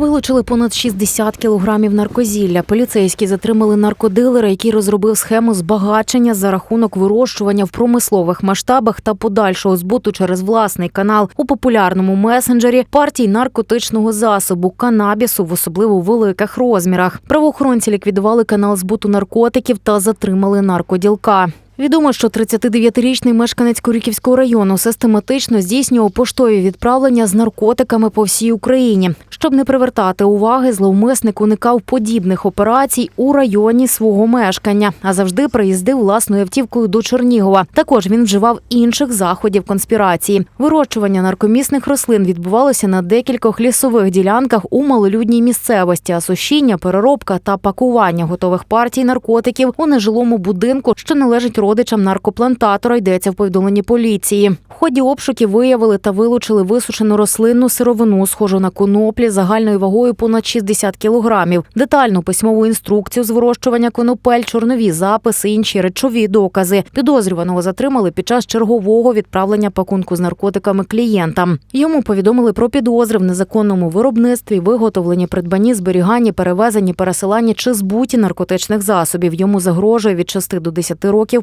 Вилучили понад 60 кілограмів наркозілля. Поліцейські затримали наркодилера, який розробив схему збагачення за рахунок вирощування в промислових масштабах та подальшого збуту через власний канал у популярному месенджері партій наркотичного засобу канабісу в особливо великих розмірах. Правоохоронці ліквідували канал збуту наркотиків та затримали наркоділка. Відомо, що 39-річний мешканець Куріківського району систематично здійснював поштові відправлення з наркотиками по всій Україні. Щоб не привертати уваги, зловмисник уникав подібних операцій у районі свого мешкання, а завжди приїздив власною автівкою до Чернігова. Також він вживав інших заходів конспірації. Вирощування наркомісних рослин відбувалося на декількох лісових ділянках у малолюдній місцевості, а сушіння, переробка та пакування готових партій наркотиків у нежилому будинку, що належить родичам наркоплантатора, йдеться в повідомленні поліції. В ході обшуків виявили та вилучили висушену рослинну сировину, схожу на коноплі, загальною вагою понад 60 кілограмів, детальну письмову інструкцію з вирощування конопель, чорнові записи, інші речові докази. Підозрюваного затримали під час чергового відправлення пакунку з наркотиками клієнтам. Йому повідомили про підозри в незаконному виробництві, виготовленні, придбанні, зберіганні, перевезенні, пересиланні чи збуті наркотичних засобів. Йому загрожує від 6 до 10 років